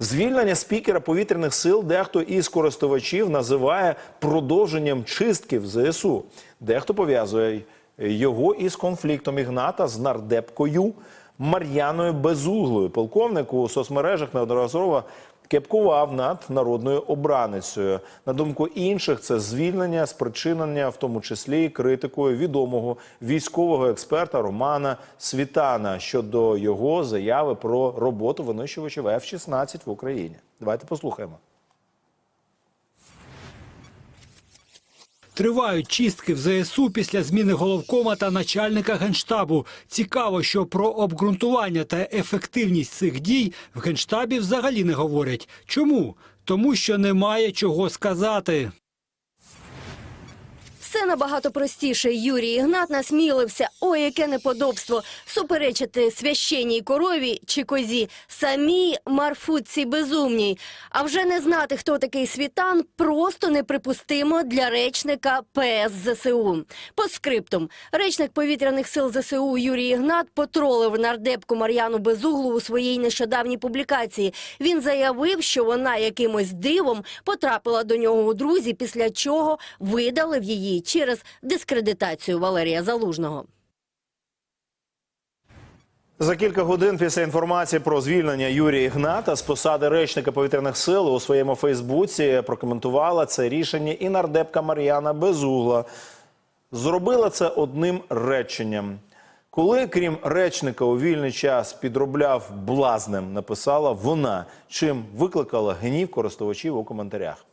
Звільнення спікера повітряних сил дехто із користувачів називає продовженням чистки в ЗСУ. Дехто пов'язує його із конфліктом Ігната з нардепкою Мар'яною Безуглою. Полковник у соцмережах неодноразово кепкував над народною обраницею. На думку інших, це звільнення спричинення, в тому числі критикою відомого військового експерта Романа Світана щодо його заяви про роботу винищувачів F-16 в Україні. Давайте послухаємо. Тривають чистки в ЗСУ після зміни головкома та начальника генштабу. Цікаво, що про обґрунтування та ефективність цих дій в генштабі взагалі не говорять. Чому? Тому що немає чого сказати. Все набагато простіше. Юрій Ігнат насмілився. Ой, яке неподобство. Суперечити священній корові чи козі самій марфутці безумній. А вже не знати, хто такий світан, просто неприпустимо для речника ПС ЗСУ. По скриптум. Речник повітряних сил ЗСУ Юрій Ігнат потролив нардепку Мар'яну Безуглу у своїй нещодавній публікації. Він заявив, що вона якимось дивом потрапила до нього у друзі, після чого видалив її через дискредитацію Валерія Залужного. За кілька годин після інформації про звільнення Юрія Ігната з посади речника повітряних сил у своєму Фейсбуці прокоментувала це рішення і нардепка Мар'яна Безугла. Зробила це одним реченням. Коли, крім речника, у вільний час підробляв блазнем, написала вона, чим викликала гнів користувачів у коментарях.